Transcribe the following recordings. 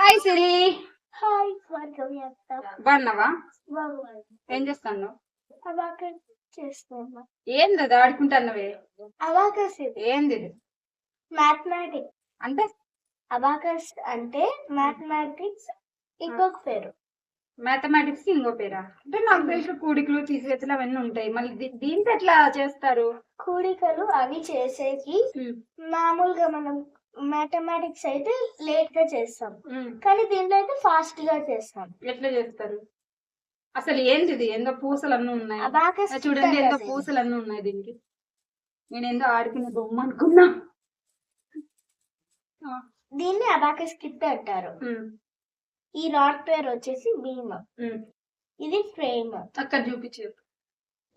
Hi సిరి hi స్వర్గం యొక్క బాగున్నావా? ఏం చేస్తాను అబాకస్ చేస్తున్నా. ఏంది అది ఆడుకుంటున్నవే. అబాకస్ ఇది ఏంది ఇది? మ్యాథమెటిక్స్. అంటే? అబాకస్ అంటే మ్యాథమెటిక్స్ ఇంకొక పేరు. మ్యాథమెటిక్స్ ఇంకో పేరా? అంటే నాకు తెలుసు కూడికలు తీసివేతలు అవన్నీ ఉంటాయి. మళ్ళీ దీ- దీంతో ఎట్లా చేస్తారు? కూడికలు అవి చేసేకి మామూలుగా మనం మ్యాథమెటిక్స్ అయితే లేట్గా చేస్తాం. కానీ దీంట్లో అయితే ఫాస్ట్గా చేస్తాం. ఎట్లా చేస్తారు? అసలు ఏంది ఇది ఎందో పూసలు అన్నీ ఉన్నాయి చూడండి ఎంతో పూసలు అన్నీ ఉన్నాయి దీనికి. నేను ఏందో ఆడుకునే బొమ్మ అనుకున్నా. దీన్ని అబాకస్ కిట్ అంటారు ఈ రాడ్ పేరు వచ్చేసి బీమ్ ఉమ్. ఇది ఫ్రేమ్ అక్కడ చూపించు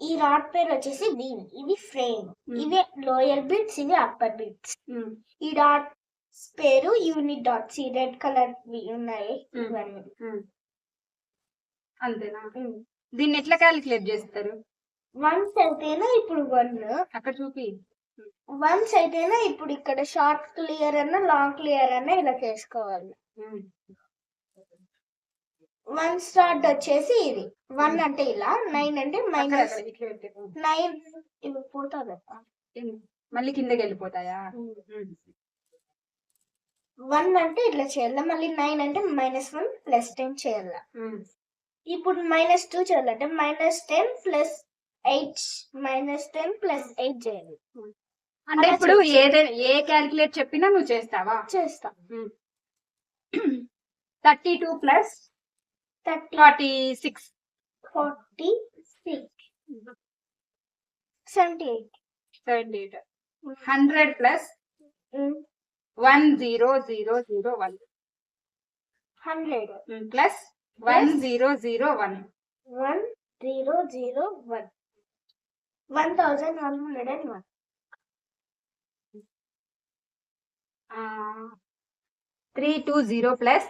ఈ రాడ్ పేరు వచ్చేసి బీమ్ ఇది ఫ్రేమ్. ఇవి లోయర్ బిట్స్ ఇవి అప్పర్ బిట్స్. ఈ డాట్స్ పేరు యూనిట్ డాట్స్. ఈ రెడ్ కలర్ ఉన్నాయి. ఇవన్నీ. అంతేనా? దీన్ని ఎట్లా క్యాలిక్యులేట్ చేస్తారు? వన్స్ అయితేనే ఇప్పుడు వన్ అక్కడ చూపి. వన్స్ అయితేనే ఇప్పుడు ఇక్కడ షార్ట్ క్లియర్ అన్న లాంగ్ క్లియర్ అన్న ఇలా చేసుకోవాలి. వన్ స్టార్ట్ వచ్చేసి ఇది. వన్ అంటే ఇలా నైన్ అంటే మైనస్ పెట్టు. నైన్ ఇవి పోతుంది ఉమ్, మళ్ళీ కిందకి వెళ్ళిపోతాయా? వన్ అంటే ఇట్లా చేయాలి? మళ్ళీ నైన్ అంటే మైనస్ వన్ ప్లస్ టెన్ చేయాలి. ఇప్పుడు మైనస్ టూ చేయాలంటే minus ten plus eight minus ten plus eight చేయాలి. అంటే ఇప్పుడు. ఏదైనా ఏ క్యాలిక్యులేట్ చెప్పినా నువ్వు చేస్తావా? చేస్తా. Thirty two plus forty six forty six seventy eight seventy eight hundred plus one zero zero zero one hundred plus one zero zero one one zero zero one one thousand one hundred and one three two zero plus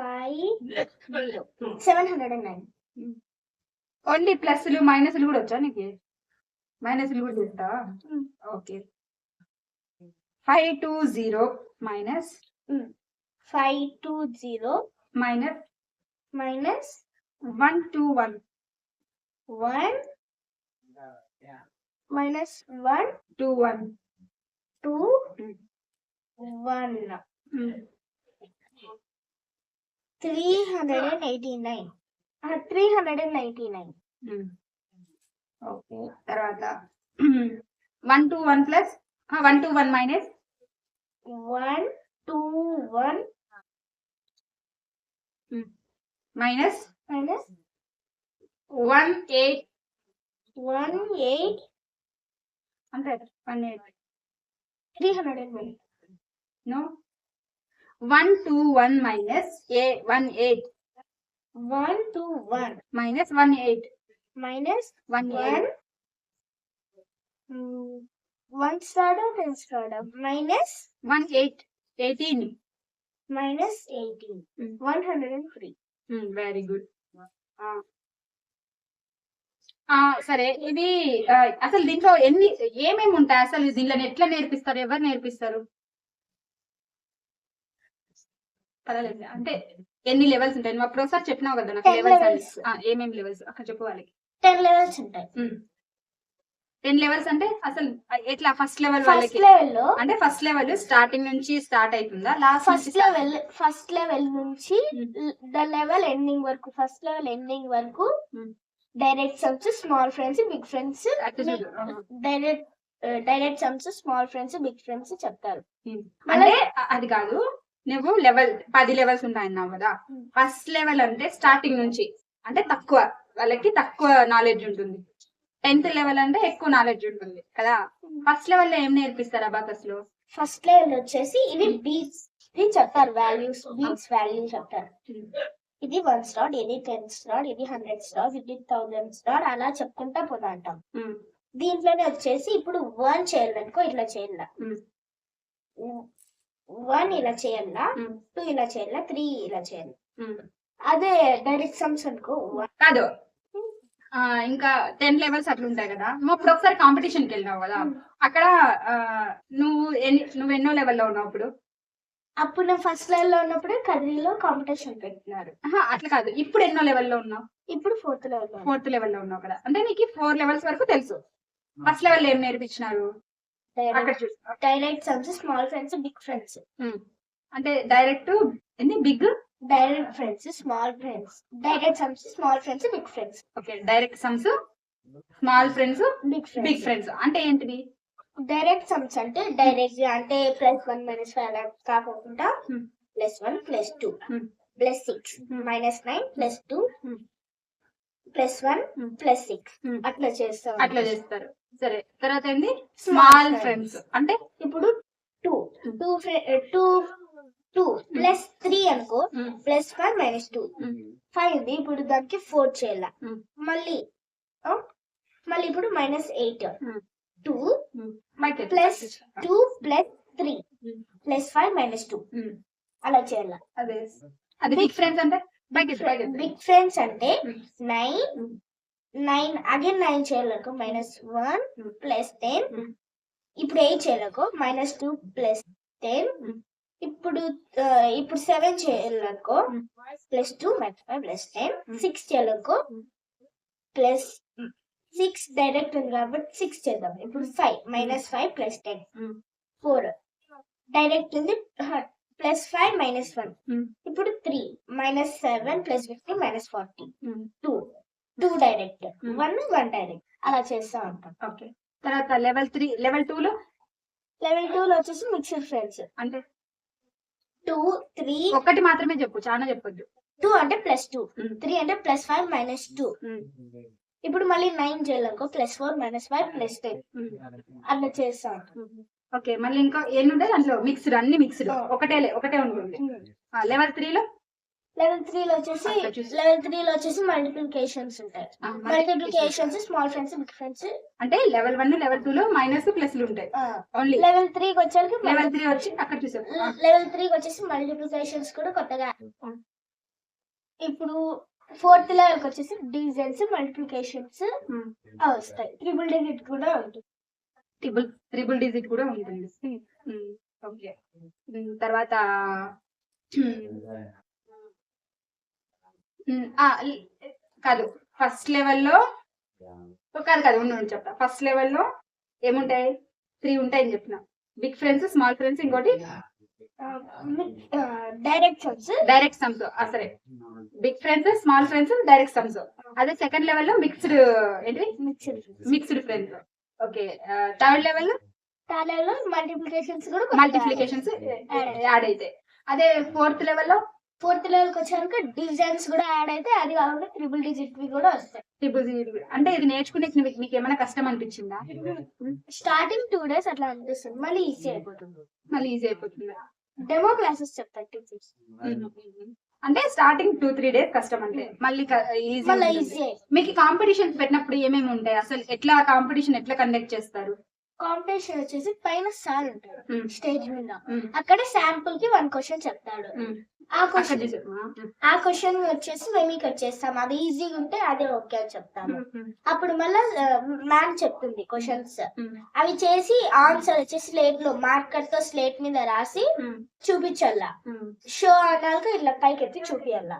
five seven hundred and nine only ప్లస్లు మైనస్లు కూడా వచ్చా నీకు? మైనస్లు కూడా చేస్తావా. Okay five two zero minus five two zero minus minus one two one one minus one two one two one three hundred and eighty nine three hundred and ninety nine okay తర్వాత. One two one plus one two one minus one two one minus minus one eight one eight అంతే one eight three hundred and one no one two one minus a one eight. One two one. Minus one eight. Minus one eight. One start ten start minus one eight. Eighteen. Minus eighteen. One hundred and three. Very good. సరే ఇది అసలు దీంట్లో ఎన్ని ఏమేమి ఉంటాయి? అసలు దీనిలో ఎట్లా నేర్పిస్తారు? ఎవరు నేర్పిస్తారు? పర్వాలేదు. అంటే ఎన్ని లెవెల్స్ ఉంటాయి? నువ్వు అప్పుడు ఒకసారి చెప్పినావు కదా నాకు లెవెల్స్ levels. ఏమేమి లెవెల్స్ అక్కడ చెప్పు వాళ్ళకి. టెన్ లెవెల్స్ ఉంటాయి. టెన్ లెవెల్స్ అంటే అసలు ఎట్లా? ఫస్ట్ లెవెల్ ఫస్ట్ వాళ్ళకి. లెవెల్లో అంటే ఫస్ట్ లెవెల్ స్టార్టింగ్ నుంచి స్టార్ట్ అవుతుందా last first level first level నుంచి. ద లెవెల్ ఎండింగ్ వరకు ఫస్ట్ లెవెల్ ఎండింగ్ వరకు Hmm. Direct sums small friends big friends అట్లా చూడు. ఆహా. Direct direct sums small friends big friends చెప్తారు. అంటే అ- అది కాదు. నువ్వు లెవెల్ పది లెవెల్స్ ఉంటాయన్నావు కదా. ఫస్ట్ లెవెల్ అంటే స్టార్టింగ్ నుంచి అంటే తక్కువ వాళ్ళకి తక్కువ నాలెడ్జ్ ఉంటుంది. టెన్త్ లెవెల్ అంటే ఎక్కువ నాలెడ్జ్ ఉంటుంది కదా? ఫస్ట్ లెవెల్లో ఏం నేర్పిస్తారు అబాకస్లో? ఫస్ట్ లెవెల్ వచ్చేసి ఇవి బీట్స్ ఇది చెప్తారు వాల్యూస్ వీక్స్ వాల్యూ చెప్తారు. ఇది వన్ స్టార్ ఇది టెన్ స్టార్ ఇది హండ్రెడ్ స్టార్ ఇది థౌసండ్ స్టార్ అలా చెప్పుకుంటా పోతా అంటాం దీంట్లోనే వచ్చేసి ఇప్పుడు వన్ చేయాలనుకో ఇట్లా చేయాల వన్ ఇలా చేయాలా? టూ ఇలా చేయాలా? త్రీ ఇలా చేయాలి? ఉమ్. అదే డైరెక్ట్ సమ్స్ అనుకో. కాదు. ఆ, ఇంకా టెన్ లెవెల్స్ అట్లా ఉంటాయి కదా. నువ్వు అప్పుడు ఒకసారి కాంపిటీషన్కి వెళ్ళినావు కదా. అక్కడ ఆ, నువ్వు ఎన్ని నువ్వు ఎన్నో లెవెల్లో ఉన్నావు అప్పుడు? అప్పుడు నేను ఫస్ట్ లెవెల్లో ఉన్నప్పుడే కదిరిలో కాంపిటీషన్ పెట్టినారు. అట్లా కాదు. ఇప్పుడు ఎన్నో లెవెల్లో ఉన్నావు? ఇప్పుడు ఫోర్త్ లెవెల్లో ఫోర్త్ లెవెల్లో ఉన్నావు కదా. అంటే నీకు ఫోర్ లెవెల్స్ వరకు తెలుసు. ఫస్ట్ లెవెల్ ఏం నేర్పించినారు? అక్కడ direct sums small friends big friends అంటే డైరెక్ట్ ఏంది big direct friends small friends direct sums small friends big friends okay direct sums small friends big big friends అంటే ఏంటిది? డైరెక్ట్ సమ్స్ అంటే డైరెక్ట్ అంటే plus one minus five అలా కాకుండా. Plus one plus two. Plus six. Minus nine plus two. Plus one. Plus six. అట్లా చేస్తాం అట్లా చేస్తారు. సరే తర్వాత Small స్మాల్. ఫ్రెండ్స్ అంటే ఇప్పుడు two Hmm. Two two two plus three అనుకో plus five minus two five ఉంది ఇప్పుడు దానికి ఫోర్ చేయాల? ఉమ్, మళ్ళీ మళ్ళీ ఇప్పుడు minus eight two plus two plus three plus five minus two. అలా చేయాల? అదే అది బిగ్ ఫ్రెండ్స్ అంటే? బిగ్ ఫ్రెండ్స్ అంటే నైన్ ఉమ్, నైన్ అగైన్ నైన్ చేయాలకు మైనస్ వన్. Plus ten. ఇప్పుడు ఎయిట్ చేయాలకు మైనస్ టూ ప్లస్ టెన్. ఇప్పుడు ఇప్పుడు సెవెన్ చేయాలనుకో ఉమ్. Plus two minus five plus ten. Six చేయాలనుకో ఉమ్. ప్లస్. సిక్స్ డైరెక్ట్ ఉంది కాబట్టి సిక్స్ చేద్దాం ఇప్పుడు five minus five plus ten four direct ఉంది ప్లస్ ఫైవ్ మైనస్ వన్ ఇప్పుడు three minus seven plus fifty minus forty. Two two direct Hmm. One one direct అలా చేస్తా ఉంటాం ఓకే తర్వాత లెవెల్ త్రీ లెవెల్ టూ లో? Level two లో వచ్చేసి mixed friends అంటే? టూ త్రీ ఒక్కటి మాత్రమే చెప్పు చాలా చెప్పొద్దు. టూ అంటే ప్లస్ టూ త్రీ అంటే ప్లస్ ఫైవ్ మైనస్ టూ ఇప్పుడు మళ్ళీ nine చేయాలనుకో plus four minus five plus ten. అట్లా చేస్తా ఉంటాం ఓకే మళ్ళీ ఇంకా ఎన్ని ఉంటాయి దాంట్లో మిక్స్డ్ అన్ని మిక్స్డ్ ఆ. ఒకటే ఒకటే ఉంటుంది లెవెల్ త్రీ లో? లెవెల్ త్రీ లో వచ్చేసి లెవెల్ త్రీ లో వచ్చేసి మల్టిప్లికేషన్స్ ఉంటాయి. Multiplications small friends big friends అంటే లెవెల్ వన్ లెవెల్ టూ లో మైనస్ ప్లస్లు ఉంటాయి. ఓన్లీ లెవెల్ త్రీకి వచ్చేసరికి లెవెల్ త్రీ వచ్చి అక్కడ చూసాం. లెవెల్ త్రీకి వచ్చేసి మల్టిప్లికేషన్స్ కూడా కొత్తగా. ఇప్పుడు ఫోర్త్ లెవెల్కి వచ్చేసి డివిజన్స్ మల్టిప్లికేషన్స్ వస్తాయి. ట్రిపుల్ డిజిట్ కూడా ఉంటుంది. ట్రిపుల్ ట్రిపుల్ డిజిట్ కూడా ఉంటుంది. ఓకే తర్వాత ఉమ్, ఉమ్, ఆ, ల్- కాదు ఫస్ట్ లెవెల్లో కాదు కాదు ఉండు చెప్తా. ఫస్ట్ లెవెల్లో ఏముంటాయి? త్రీ ఉంటాయి అని చెప్పిన. బిగ్ ఫ్రెండ్స్ స్మాల్ ఫ్రెండ్స్ ఇంకోటి డైరెక్ట్ సమ్స్ డైరెక్ట్ సమ్స్ సరే. Big friends small friends direct sums అదే సెకండ్ లెవెల్లో మిక్స్డ్ ఏంటి mixed mixed friends okay third level దానిలో మల్టిప్లికేషన్స్ కూడా మల్టిప్లికేషన్స్ యాడ్ అవుతాయి అదే ఫోర్త్ లెవెల్లో ఫోర్త్ లెవెల్కి వచ్చాక డివిజన్స్ కూడా యాడ్ అయితే అది కాకుండా ట్రిపుల్ డిజిట్ కూడా వస్తాయి. ట్రిపుల్ అంటే ఇది నేర్చుకునే మీకు ఏమైనా కష్టం అనిపించిందా? స్టార్టింగ్ టూ డేస్ అట్లా అనిపిస్తుంది. మళ్ళీ ఈజీ అయిపోతుంది. మళ్ళీ ఈజీ అయిపోతుంది. డెమో క్లాసెస్ చెప్తారు టీచర్స్ అంటే స్టార్టింగ్ టూ త్రీ డేస్ కష్టం అంటే మళ్ళీ ఈజీ మీకు కాంపిటీషన్స్ పెట్టినప్పుడు ఏమేమి ఉంటాయి? అసలు ఎట్లా కాంపిటీషన్ ఎట్లా కండక్ట్ చేస్తారు? కాంపిటీషన్ వచ్చేసి పైన సార్ ఉంటాడు స్టేజ్ మీద. అక్కడ శాంపుల్కి వన్ క్వశ్చన్ చెప్తాడు. ఆ క్వశ్చన్ ఆ క్వశ్చన్ వచ్చేసి మేము ఇక్కడ చేస్తాం. అది ఈజీగా ఉంటే అదే ఓకే అని చెప్తాము. అప్పుడు మళ్ళా మ్యామ్ చెప్తుంది క్వశ్చన్స్ అవి చేసి ఆన్సర్ వచ్చేసి స్లేట్లో మార్కర్తో స్లేట్ మీద రాసి చూపించాలా షో అన్నాక ఇట్లా పైకి ఎత్తి చూపియాల.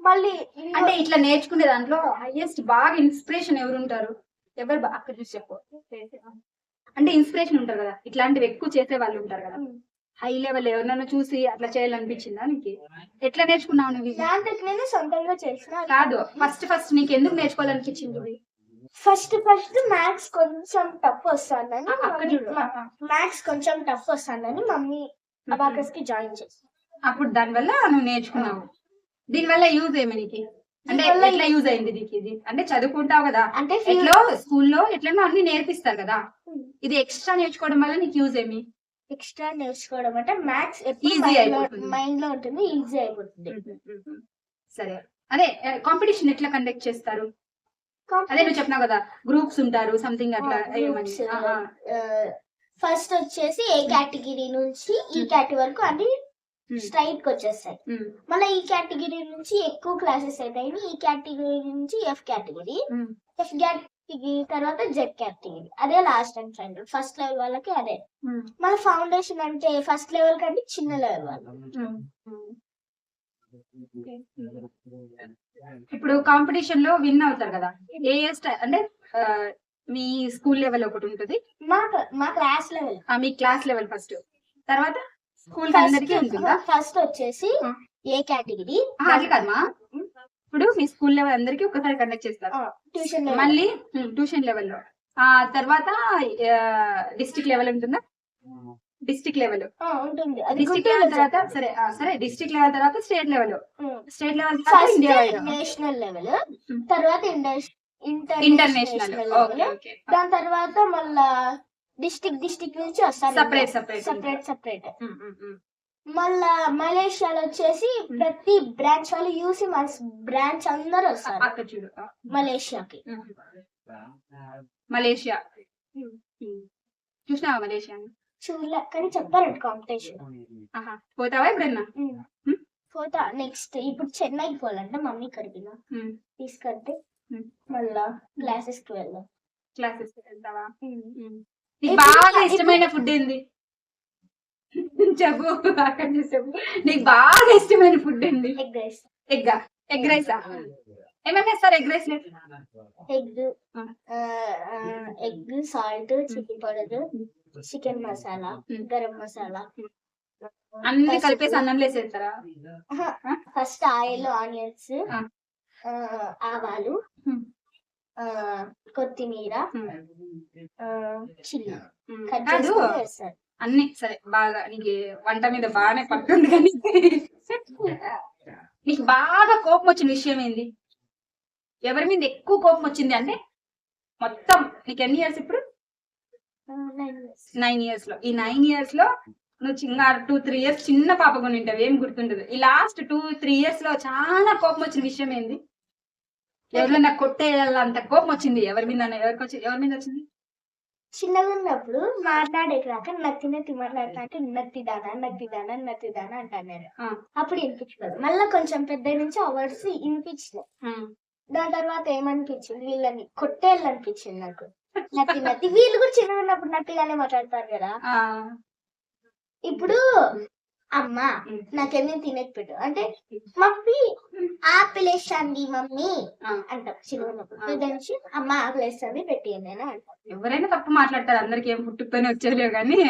మళ్ళీ అంటే ఇట్లా నేర్చుకునే దాంట్లో హైయెస్ట్ బాగా ఇన్స్పిరేషన్ ఎవరు ఉంటారు ఎవరు అక్కడ చూసి చెప్పు. అంటే ఇన్స్పిరేషన్ ఉంటారు కదా. ఇట్లాంటివి ఎక్కువ చేసే వాళ్ళు ఉంటారు కదా. హై లెవెల్ ఎవరినైనా చూసి అట్లా చేయాలనిపించిందా నీకు? ఎట్లా నేర్చుకున్నావు నువ్వు ఇది? దాంట్లో నేను సొంతంగా చేసిన. కాదు ఫస్ట్ ఫస్ట్ నీకు ఎందుకు నేర్చుకోవాలనిపించింది? ఫస్ట్ ఫస్ట్ మ్యాథ్స్ కొంచెం టఫ్ వస్తుందని మ్యాథ్స్ కొంచెం టఫ్ వస్తుందని మమ్మీ అబాకస్కి జాయిన్ చేసి. అప్పుడు దానివల్ల నువ్వు నేర్చుకున్నావు. దీనివల్ల యూజ్ ఏమి నీకు? అంటే ఎట్లా యూజ్ అయింది నీకు ఇది అంటే చదువుకుంటావు కదా. అంటే ఎట్లో స్కూల్లో ఎట్లనో అన్ని నేర్పిస్తారు కదా. ఇది ఎక్స్ట్రా నేర్చుకోవడం వల్ల నీకు యూజ్ ఏమి? ఎక్స్ట్రా నేర్చుకోవడం అంటే మ్యాథ్స్. మైండ్లో ఉంటుంది ఈజీ అయిపోతుంది. సరే. అదే కాంపిటీషన్ ఎట్లా కండక్ట్ చేస్తారు? అదే నువ్వు చెప్పినావు కదా గ్రూప్స్ ఉంటారు సంథింగ్ అట్లా. ఫస్ట్ వచ్చేసి ఏ కేటగిరీ నుంచి ఈ కేటగిరీ వరకు అన్ని. స్ట్రైట్కి వచ్చేస్తాయి. మళ్ళీ ఈ కేటగిరీ నుంచి ఎక్కువ క్లాసెస్ అవుతాయి ఈ కేటగిరీ నుంచి ఎఫ్ కేటగిరీ ఎఫ్ కేటగిరీ తర్వాత జెడ్ కేటగిరీ అదే last and final first level వాళ్ళకి అదే. ఉమ్, మన ఫౌండేషన్ అంటే ఫస్ట్ లెవెల్ కంటే చిన్న లెవెల్ వాళ్ళు ఉమ్, ఉమ్. ఇప్పుడు కాంపిటీషన్లో విన్ అవుతారు కదా? ఏ ఏ అంటే మీ స్కూల్ లెవెల్ ఒకటి ఉంటుంది. మా మా క్లాస్ లెవెల్ మీ క్లాస్ లెవెల్ ఫస్ట్ తర్వాత స్కూల్ అందరికీ ఉంటుందా? ఫస్ట్ వచ్చేసి. ఏ కేటగిరీ అట్లా కాదమ్మా ఇప్పుడు మీ స్కూల్ లెవెల్ అందరికీ ఒకసారి కండక్ట్ చేస్తారు. ట్యూషన్ మళ్ళీ ట్యూషన్ లెవెల్లో ఆ తర్వాత డిస్ట్రిక్ట్ లెవెల్ ఉంటుందా? డిస్ట్రిక్ట్ లెవెల్ డిస్ట్రిక్ట్ లెవెల్ తర్వాత సరే సరే డిస్ట్రిక్ట్ లెవెల్ తర్వాత state level state level India national level Hmm. తర్వాత ఇంటర్నేషనల్ ఓకే దాని తర్వాత మళ్ళా డిస్టిక్ డిస్టిక్ నుంచి వస్తారు Separate, separate. సపరేట్ సపరేట్ మళ్ళా మలేషియాలో వచ్చేసి. ప్రతి బ్రాంచ్ వాళ్ళు యూసి మన బ్రాంచ్ అందరు వస్తారు. అక్కడ చూడు. ఆ, మలేషియాకి. మలేషియా. చూసినావా మలేషియా చూడలే కానీ చెప్పారంట కాంపిటీషన్ పోతావా ఎప్పుడన్నా. పోతా. నెక్స్ట్ ఇప్పుడు చెన్నైకి పోవాలంటే మమ్మీ కడిగిన తీసుకెళ్తే. మళ్ళా క్లాసెస్కి వెళ్దాం. క్లాసెస్ వెళ్తావా. నీకు ఇప్పుడు- బాగా ఇష్టమైన ఫుడ్ ఏంది? చెప్పు అక్కడ చెప్పు నీకు బాగా ఇష్టమైన ఫుడ్ ఏంది? ఎగ్ రైస్ ఎగ్ ఎగ్ రైసా ఏమేమి వేస్తారు egg rice egg egg salt chilli powder chicken masala. Garam masala అన్ని కలిపేసి అన్నం వేసేస్తారా? First oil onions. ఆవాలు Hmm. కొత్తిమీర చిల్లీ కట్ చేసుకొని వేస్తారు. అన్ని సరే బాగా నీకు వంట మీద బాగానే పట్టుంది కానీ. నీకు బాగా కోపం వచ్చిన విషయం ఏంది? ఎవరి మీద ఎక్కువ కోపం వచ్చింది అంటే మొత్తం నీకు ఎన్ని ఇయర్స్ ఇప్పుడు? నైన్ ఇయర్స్లో. ఈ నైన్ ఇయర్స్లో నువ్వు చిన్న టూ త్రీ ఇయర్స్ చిన్న పాప కొని ఉంటావు. ఏం గుర్తుండదు. ఈ లాస్ట్ టూ త్రీ ఇయర్స్లో చాలా కోపం వచ్చిన విషయం ఏంది? ఎవరైనా కొట్టేయాలంత కోపం వచ్చింది? ఎవరి మీద ఎవరికి వచ్చి ఎవరి మీద వచ్చింది? చిన్నగా ఉన్నప్పుడు మాట్లాడేదాకా నత్తి నత్తి మాట్లాడతాంటే నత్తి దానా నత్తి దానా నత్తి దానా ఆ, అప్పుడు వినిపించలేదు మళ్ళీ కొంచెం పెద్ద నుంచి ఆ వర్డ్స్ దాని తర్వాత ఏమనిపించింది? వీళ్ళని కొట్టేయాలి అనిపించింది నాకు. నత్తి నత్తి. వీళ్ళు కూడా చిన్నగా ఉన్నప్పుడు నత్తిగానే మాట్లాడతారు కదా. ఇప్పుడు అమ్మ నాకేమీ తినేది పెట్టు? అంటే మమ్మీ ఆపిల్ వేస్తుంది మమ్మీ. అంటాం. నుంచి అమ్మ ఆపిల్ వేస్తుంది అని అంటాం. ఎవరైనా తప్పు మాట్లాడతారు అందరికి ఏం పుట్టుకొని వచ్చేలేవు కానీ.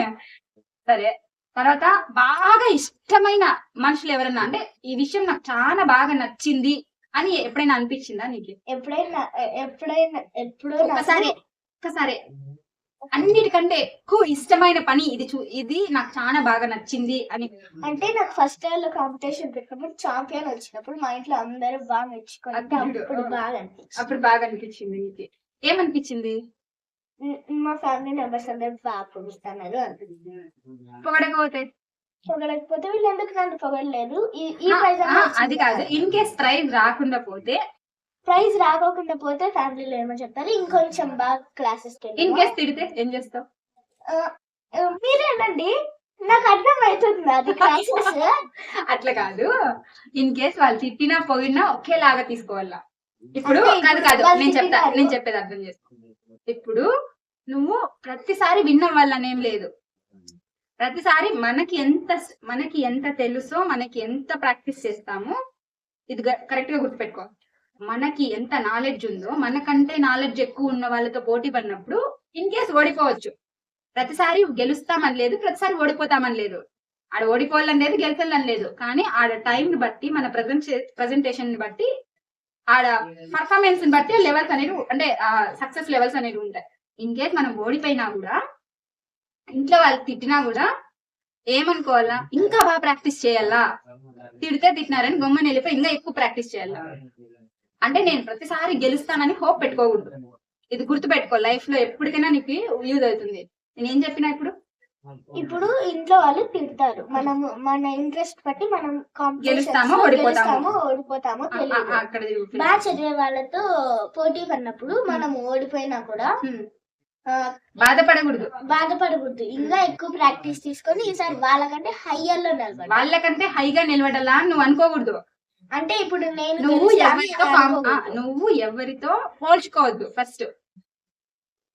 సరే తర్వాత బాగా ఇష్టమైన మనుషులు ఎవరన్నా అంటే ఈ విషయం నాకు చాలా బాగా నచ్చింది అని ఎప్పుడైనా అనిపించిందా నీకు? ఎప్పుడైనా ఎప్పుడైనా ఎప్పుడో ఒక్కసారి ఒక్కసారి. అన్నిటికంటే ఎక్కువ ఇష్టమైన పని ఇది చూ ఇది నాకు చాలా బాగా నచ్చింది అని. అంటే నాకు ఫస్ట్ ఇయర్లో కాంపిటీషన్ పెట్టినప్పుడు చాంపియన్ వచ్చినప్పుడు మా ఇంట్లో అందరూ బాగా మెచ్చుకుని అప్పుడు. బాగా అనిపించింది. అప్పుడు బాగా అనిపించింది నీకు. ఏమనిపించింది? మా ఫ్యామిలీ మెంబర్స్ అందరూ బాగా పొగుస్తున్నారు అనిపించింది. పొగడకపోతే? పొగడకపోతే వీళ్ళు ఎందుకు నన్ను పొగడలేదు ఈ అది కాదు. ఇన్ కేస్ ప్రైజ్ రాకుండా పోతే ప్రైజ్ రాకోకుండా పోతే ఫ్యామిలీలో ఏమో చెప్తారు? ఇంకొంచెం బాగా క్లాసెస్ ఇన్ కేస్ తిడితే ఏం చేస్తావు? మీరేనండి? నాకు అర్థం అవుతుంది అది క్లాసెస్ అట్లా కాదు. ఇన్ కేస్ వాళ్ళు తిట్టినా పోయినా ఒకేలాగా తీసుకోవాలా? ఇప్పుడు కాదు కాదు. నేను చెప్తా. నేను చెప్పేది అర్థం చేసుకో. ఇప్పుడు నువ్వు ప్రతిసారి వినడం వల్ల అనేం లేదు. ప్రతిసారి మనకి ఎంత మనకి ఎంత తెలుసో మనకి ఎంత ప్రాక్టీస్ చేస్తామో ఇది కరెక్ట్గా గుర్తుపెట్టుకో. మనకి ఎంత నాలెడ్జ్ ఉందో మనకంటే నాలెడ్జ్ ఎక్కువ ఉన్న వాళ్ళతో పోటీ పడినప్పుడు ఇన్ కేస్ ఓడిపోవచ్చు. ప్రతిసారి గెలుస్తామని లేదు ప్రతిసారి ఓడిపోతామని లేదు. ఆడ ఓడిపోవాలని లేదు గెలిచాలని లేదు. కానీ ఆడ టైం ని బట్టి మన ప్రజెంట్ ప్రజెంటేషన్ని బట్టి ఆడ పర్ఫార్మెన్స్ని బట్టి లెవెల్స్ అనేవి అంటే సక్సెస్ లెవెల్స్ అనేవి ఉంటాయి. ఇన్ కేస్ మనం ఓడిపోయినా కూడా ఇంట్లో వాళ్ళు తిట్టినా కూడా ఏమనుకోవాలా? ఇంకా బాగా ప్రాక్టీస్ చేయాలా? తిడితే తిట్టినారని గమ్మని వెళ్ళిపోయి ఇంకా ఎక్కువ ప్రాక్టీస్ చేయాలా? అంటే నేను ప్రతిసారి గెలుస్తానని హోప్ పెట్టుకోకూడదు. ఇది గుర్తు పెట్టుకో లైఫ్లో ఎప్పటికైనా నీకు యూజ్ అవుతుంది నేను ఏం చెప్పినా ఇప్పుడు? ఇప్పుడు ఇంట్లో వాళ్ళు తిడతారు. మనం మన ఇంట్రెస్ట్ బట్టి మనం గెలుస్తామో, ఓడిపోతామో. ఓడిపోతామో. బాగా చదివే వాళ్ళతో పోటీ పడినప్పుడు మనం ఓడిపోయినా కూడా బాధపడకూడదు. బాధపడకూడదు. ఇంకా ఎక్కువ ప్రాక్టీస్ తీసుకొని ఈసారి వాళ్ళకంటే హయ్యర్లో నిలబడాలి. వాళ్ళకంటే హైగా నిలబడాలా నువ్వు అనుకోకూడదు. అంటే ఇప్పుడు నేను నువ్వు ఎవరితో. నువ్వు ఎవరితో పోల్చుకోవద్దు ఫస్ట్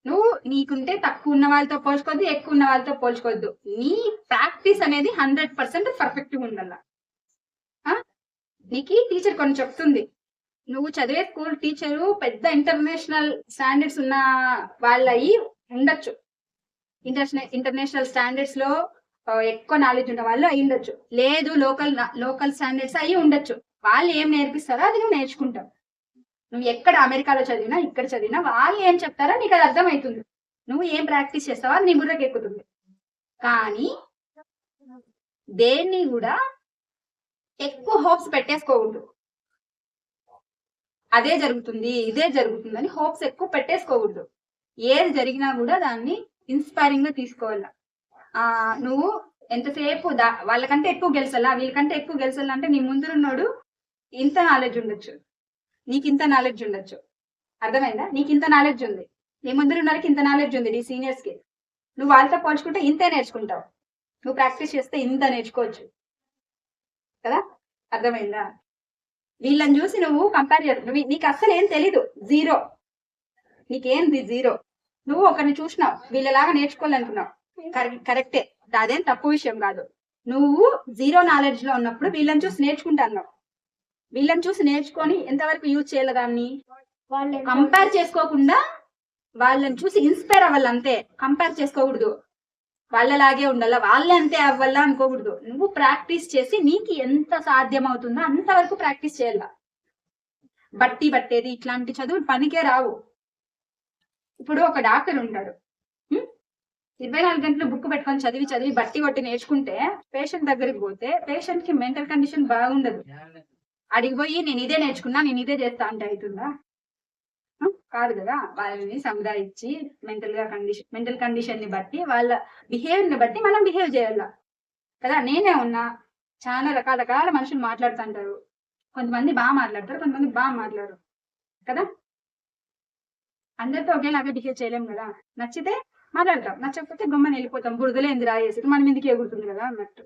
నువ్వు నీకుంటే తక్కువ ఉన్న వాళ్ళతో పోల్చుకోవద్దు ఎక్కువ ఉన్న వాళ్ళతో పోల్చుకోవద్దు. నీ ప్రాక్టీస్ అనేది హండ్రెడ్ పర్సెంట్ పర్ఫెక్ట్గా ఉండాల? నీకు టీచర్ కొన్ని చెప్తుంది. నువ్వు చదివే స్కూల్ టీచరు పెద్ద ఇంటర్నేషనల్ స్టాండర్డ్స్ ఉన్న వాళ్ళయి ఉండొచ్చు. ఇంటర్నేషనల్ ఇంటర్నేషనల్ స్టాండర్డ్స్లో ఎక్కువ నాలెడ్జ్ ఉన్న వాళ్ళు అయి ఉండొచ్చు. లేదు లోకల్ లోకల్ స్టాండర్డ్స్ అయి ఉండొచ్చు. వాళ్ళు ఏం నేర్పిస్తారో అది నువ్వు నేర్చుకుంటావు. నువ్వు ఎక్కడ అమెరికాలో చదివినా ఇక్కడ చదివినా వాళ్ళు ఏం చెప్తారో నీకు అది అర్థమవుతుంది నువ్వు ఏం ప్రాక్టీస్ చేస్తావో అది నీ బుర్రకి ఎక్కుతుంది. కానీ దేన్ని కూడా ఎక్కువ హోప్స్ పెట్టేసుకోకూడదు. అదే జరుగుతుంది ఇదే జరుగుతుంది అని హోప్స్ ఎక్కువ పెట్టేసుకోకూడదు. ఏది జరిగినా కూడా దాన్ని ఇన్స్పైరింగ్గా తీసుకోవాలి. ఆ నువ్వు ఎంతసేపు దా వాళ్ళకంటే ఎక్కువ గెలిచాలా వీళ్ళకంటే ఎక్కువ గెలిచాలా అంటే నీ ఉన్నాడు ఇంత నాలెడ్జ్ ఉండొచ్చు. నీకు ఇంత నాలెడ్జ్ ఉండొచ్చు. అర్థమైందా? నీకు ఇంత నాలెడ్జ్ ఉంది. నీ ముందురున్నోడికి ఇంత నాలెడ్జ్ ఉంది నీ సీనియర్స్కి. నువ్వు వాళ్ళతో పోల్చుకుంటే ఇంతే నేర్చుకుంటావు. నువ్వు ప్రాక్టీస్ చేస్తే ఇంత నేర్చుకోవచ్చు. కదా? అర్థమైందా? వీళ్ళని చూసి నువ్వు కంపేర్ చేస్తావు నువ్వు నీకు అస్సలు ఏం తెలీదు. జీరో నీకేంది జీరో నువ్వు ఒకరిని చూసినావు. వీళ్ళలాగా నేర్చుకోవాలనుకున్నావు. కరెక్టే అదేం తప్పు విషయం కాదు. నువ్వు జీరో నాలెడ్జ్లో ఉన్నప్పుడు వీళ్ళని చూసి నేర్చుకుంటాను వీళ్ళని చూసి నేర్చుకొని ఎంతవరకు యూజ్ చేయాలి దాన్ని? కంపేర్ చేసుకోకుండా వాళ్ళని చూసి ఇన్స్పైర్ అవ్వాలి అంతే. కంపేర్ చేసుకోకూడదు. వాళ్ళలాగే ఉండాలా? వాళ్ళే అంతే అవ్వాలా అనుకోకూడదు. నువ్వు ప్రాక్టీస్ చేసి నీకు ఎంత సాధ్యం అవుతుందో అంతవరకు ప్రాక్టీస్ చేయాల? బట్టి పట్టేది ఇట్లాంటి చదువులు పనికే రావు. ఇప్పుడు ఒక డాక్టర్ ఉంటాడు? ఇరవై నాలుగు గంటలు బుక్ పెట్టుకొని చదివి చదివి బట్టి కొట్టి నేర్చుకుంటే పేషెంట్ దగ్గరికి పోతే పేషెంట్కి మెంటల్ కండిషన్ బాగుండదు. అడిగిపోయి నేను ఇదే నేర్చుకున్నా నేను ఇదే చేస్తా అంటే అవుతుందా? కాదు కదా వాళ్ళని సముదాయించి మెంటల్గా కండిషన్ మెంటల్ కండిషన్ని బట్టి వాళ్ళ బిహేవియర్ని బట్టి మనం బిహేవ్ చేయాల? కదా నేనే ఉన్నా చాలా రకాల రకాల మనుషులు మాట్లాడుతుంటారు. కొంతమంది బాగా మాట్లాడతారు కొంతమంది బాగా మాట్లాడరు. కదా? అందరితో ఒకేలాగా బిహేవ్ చేయలేం కదా. నచ్చితే మాట్లాడతాం నచ్చకపోతే గమ్మని వెళ్ళిపోతాం బురదలో ఎందుకు రాయేసి మనం ఎందుకు ఎగురుతుంది కదా అన్నట్టు.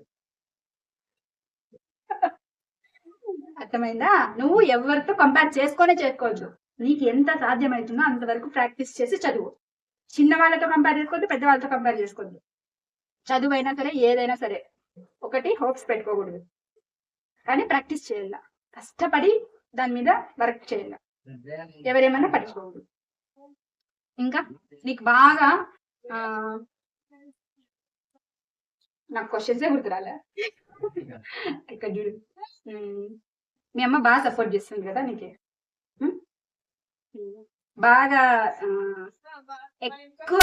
అర్థమైందా? నువ్వు ఎవరితో కంపేర్ చేసుకొనే చేసుకోవచ్చు. నీకు ఎంత సాధ్యమవుతుందో అంతవరకు ప్రాక్టీస్ చేసి చదువు. చిన్న వాళ్ళతో కంపేర్ చేసుకోవద్దు పెద్ద వాళ్ళతో కంపేర్ చేసుకోవద్దు. చదువు అయినా సరే ఏదైనా సరే ఒకటి హోప్స్ పెట్టుకోకూడదు. కానీ ప్రాక్టీస్ చేయాల. కష్టపడి దాని మీద వర్క్ చేయాల. ఎవరేమన్నా పట్టించుకోకూడదు. ఇంకా నీకు బాగా ఆ నాకు క్వశ్చన్సే గుర్తురాలే. ఇక్కడ చూడు. మీ అమ్మ బాగా సపోర్ట్ చేస్తుంది కదా నీకు? బాగా ఎక్కువ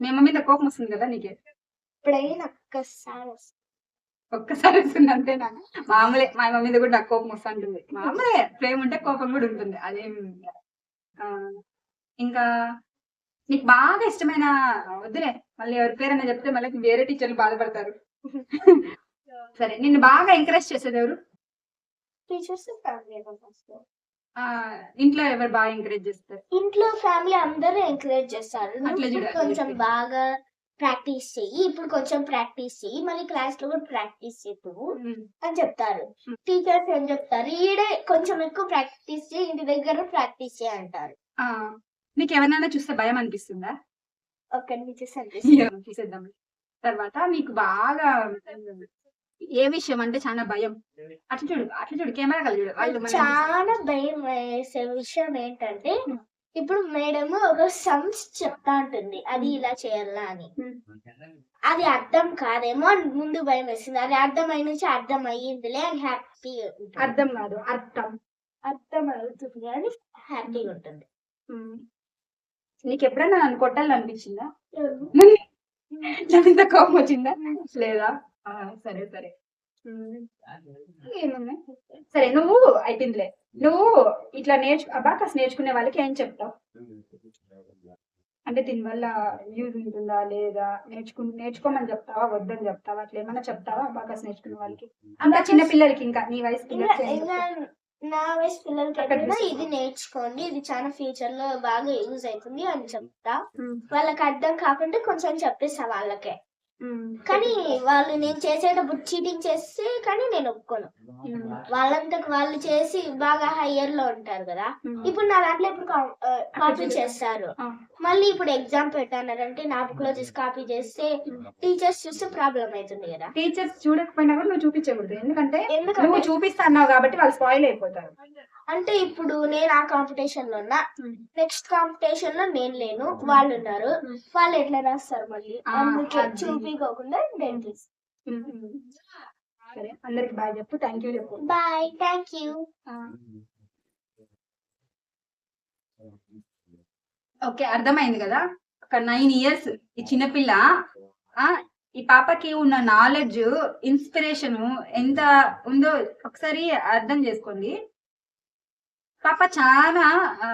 మీ అమ్మ మీద కోపం వస్తుంది కదా నీకు? ఎప్పుడైనా ఒక్కసారి వస్తుంది. ఒక్కసారి వస్తుంది అంతేనా? మామూలే మా అమ్మ మీద కూడా నాకు కోపం వస్తుంటుంది. మామూలే ప్రేమ ఉంటే కోపం కూడా ఉంటుంది. అదేం ఇంకా. నీకు బాగా ఇష్టమైన వద్దులే మళ్ళీ ఎవరి పేరైనా చెప్తే మళ్ళీ వేరే టీచర్లు బాధపడతారు. సరే నిన్ను బాగా ఎంకరేజ్ చేసేది ఎవరు? టీచర్స్ ఫ్యామిలీ ఆ, ఇంట్లో ఎవరు బాగా ఎంకరేజ్ చేస్తారు? ఇంట్లో ఫ్యామిలీ అందరూ ఎంకరేజ్ చేస్తారు. నువ్వు అట్లా ఇప్పుడు చూడాలి. కొంచెం బాగా ప్రాక్టీస్ చెయ్యి ఇప్పుడు కొంచెం ప్రాక్టీస్ చెయ్యి మళ్ళీ క్లాస్లో కూడా ప్రాక్టీస్ చేద్దాము ఉమ్, అని చెప్తారు. Hmm. టీచర్స్ ఏం చెప్తారు? ఈడే కొంచెం ఎక్కువ ప్రాక్టీస్ చేయి ఇంటి దగ్గర ప్రాక్టీస్ చేయి అంటారు. ఆ, నీకు ఎవరినైనా చూస్తే భయం అనిపిస్తుందా? ఒక్కడి నుంచి అనిపిస్తుంది తీసేద్దాం తర్వాత నీకు బాగా ఏ విషయం అంటే చాలా భయం. అట్లా చూడు అట్లా చూడు కెమెరా కల చూడు. వాళ్ళు. చాలా భయం వేసే విషయం ఏంటంటే ఇప్పుడు మేడం ఒక సమ్స్ చెప్తా ఉంటుంది అది ఇలా చేయాలా అని. అది అర్థం కాదేమో అని ముందు భయం వేసింది. అది అర్థం అయిన నుంచి అర్థం అయ్యిందిలే అని హ్యాపీ అర్థం కాదు అర్థం. అర్థం అవుతుంది అని హ్యాపీగా ఉంటుంది. ఉమ్. నీకు ఎప్పుడైనా నన్ను కొట్టాలనిపించిందా? నా మీద కోపం వచ్చిందా? లేదా? ఆ, సరే సరే. ఏమున్నాయి సరే నువ్వు అయిపోయిందిలే. నువ్వు ఇట్లా నేర్చు అబాకస్ నేర్చుకునే వాళ్ళకి ఏం చెప్తావు? అంటే దీనివల్ల యూజ్ ఉంటుందా లేదా? నేర్చుకు నేర్చుకోమని చెప్తావా? వద్దని చెప్తావా? అట్లా ఏమన్నా చెప్తావా? అబాకస్ నేర్చుకునే వాళ్ళకి? ఇంకా చిన్న పిల్లలకి ఇంకా నీ వయసు పిల్లలకి? నా వయసు పిల్లలకి. ఇది నేర్చుకోండి ఇది చాలా ఫ్యూచర్లో బాగా యూజ్ అవుతుంది అని చెప్తా. వాళ్ళకి అర్థం కాకుండా కొంచెం చెప్పేస్తా వాళ్ళకే. కానీ వాళ్ళు నేను చేసేటప్పుడు చీటింగ్ చేస్తే కానీ నేను ఒప్పుకోను. వాళ్ళంతకు వాళ్ళు చేసి బాగా హయ్యర్లో ఉంటారు కదా. ఇప్పుడు నా దాంట్లో ఇప్పుడు కాపీ చేస్తారు. మళ్ళీ ఇప్పుడు ఎగ్జామ్ పెట్టానంటే నా బుక్లో చూసి కాపీ చేస్తే టీచర్స్ చూస్తే ప్రాబ్లం అవుతుంది కదా. టీచర్స్ చూడకపోయినా కూడా నువ్వు చూపించకూడదు. ఎందుకంటే నువ్వు చూపిస్తా అన్నావు కాబట్టి వాళ్ళు స్పాయిల్ అయిపోతారు. అంటే ఇప్పుడు నేను ఆ కాంపిటీషన్లో ఉన్నా. నెక్స్ట్ కాంపిటీషన్లో నేను లేను. వాళ్ళు ఉన్నారు. వాళ్ళు ఎట్లా రాస్తారు మళ్ళీ? అందుకే. చూపించకుండా నేను. సరే అందరికి బాయ్ చెప్పు. థ్యాంక్ యూ చెప్పు. బాయ్ థ్యాంక్ యూ ఓకే అర్థమైంది కదా? ఒక నైన్ ఇయర్స్ ఈ చిన్నపిల్ల ఆ ఈ పాపకి ఉన్న నాలెడ్జ్ ఇన్స్పిరేషన్ ఎంత ఉందో ఒకసారి అర్థం చేసుకోండి. పాప చాలా ఆ,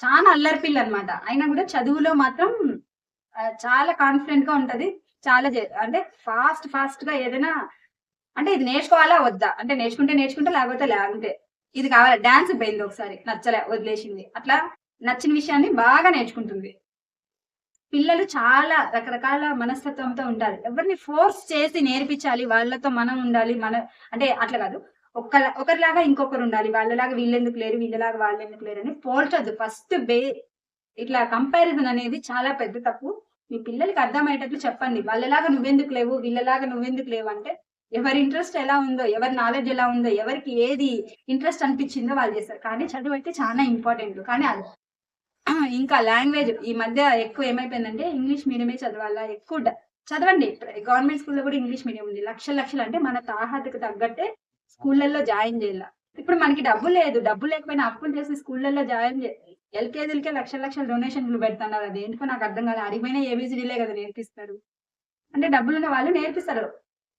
చాలా అల్లరి పిల్ల అనమాట అయినా కూడా చదువులో మాత్రం చాలా కాన్ఫిడెంట్గా ఉంటది. చాలా అంటే ఫాస్ట్ ఫాస్ట్గా ఏదైనా అంటే ఇది నేర్చుకోవాలా వద్దా? అంటే నేర్చుకుంటే నేర్చుకుంటే లేకపోతే లేకుంటే ఇది కావాలి? డాన్స్ పోయింది ఒకసారి నచ్చలే వదిలేసింది. అట్లా నచ్చిన విషయాన్ని బాగా నేర్చుకుంటుంది. పిల్లలు చాలా రకరకాల మనస్తత్వంతో ఉండాలి. ఎవరిని ఫోర్స్ చేసి నేర్పించాలి వాళ్ళతో మనం ఉండాలి మన అంటే అట్లా కాదు. ఒక్క ఒకరిలాగా ఇంకొకరు ఉండాలి. వాళ్ళలాగా వీళ్ళెందుకు లేరు వీళ్ళలాగా వాళ్ళు ఎందుకు లేరు అని పోల్చొద్దు. ఫస్ట్ బే ఇట్లా కంపారిజన్ అనేది చాలా పెద్ద తప్పు. మీ పిల్లలకి అర్థమయ్యేటట్లు చెప్పండి. వాళ్ళలాగా నువ్వెందుకు లేవు? వీళ్ళలాగా నువ్వెందుకు లేవు అంటే ఎవరి ఇంట్రెస్ట్ ఎలా ఉందో ఎవరి నాలెడ్జ్ ఎలా ఉందో ఎవరికి ఏది ఇంట్రెస్ట్ అనిపించిందో వాళ్ళు చేస్తారు. కానీ చదువు అయితే చాలా ఇంపార్టెంట్ కానీ అది ఇంకా లాంగ్వేజ్ ఈ మధ్య ఎక్కువ ఏమైపోయిందంటే ఇంగ్లీష్ మీడియమే చదవాలా? ఎక్కువ చదవండి. గవర్నమెంట్ స్కూల్లో కూడా ఇంగ్లీష్ మీడియం ఉంది. లక్షల లక్షలు అంటే మన తాహతకు తగ్గట్టే స్కూళ్ళల్లో జాయిన్ చేయాల? ఇప్పుడు మనకి డబ్బు లేదు. డబ్బు లేకపోయినా అప్పులు చేసి స్కూళ్ళల్లో జాయిన్ ఎల్కేజీలకే లక్షల లక్షల డొనేషన్లు పెడుతున్నారు. అది ఎందుకో నాకు అర్థం కాదు అడిగిపోయినా ఏబీసీడీలే కదా నేర్పిస్తారు. అంటే డబ్బులు ఉన్న వాళ్ళు నేర్పిస్తారు.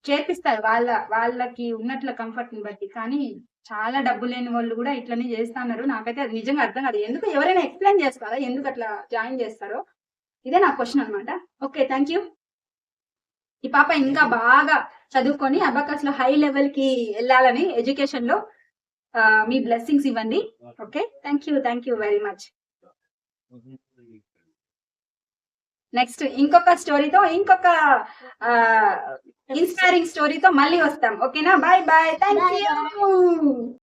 చేర్పిస్తారు వాళ్ళ వాళ్ళకి ఉన్నట్ల కంఫర్ట్ని బట్టి. కానీ చాలా డబ్బు లేని వాళ్ళు కూడా ఇట్లనే చేస్తున్నారు. నాకైతే అది నిజంగా అర్థం కాదు. ఎందుకు ఎవరైనా ఎక్స్ప్లెయిన్ చేస్తారా ఎందుకు అట్లా జాయిన్ చేస్తారో? ఇదే నా క్వశ్చన్ అనమాట ఓకే థ్యాంక్ యూ. ఈ పాప ఇంకా బాగా చదువుకొని అబాకస్లో హై లెవెల్కి వెళ్ళాలని ఎడ్యుకేషన్లో మీ బ్లెస్సింగ్స్ ఇవ్వండి. Okay thank you thank you very much. Next ఇంకొక స్టోరీతో ఇంకొక ఇన్స్పైరింగ్ స్టోరీతో మళ్ళీ వస్తాం. ఓకేనా bye bye thank Bye, you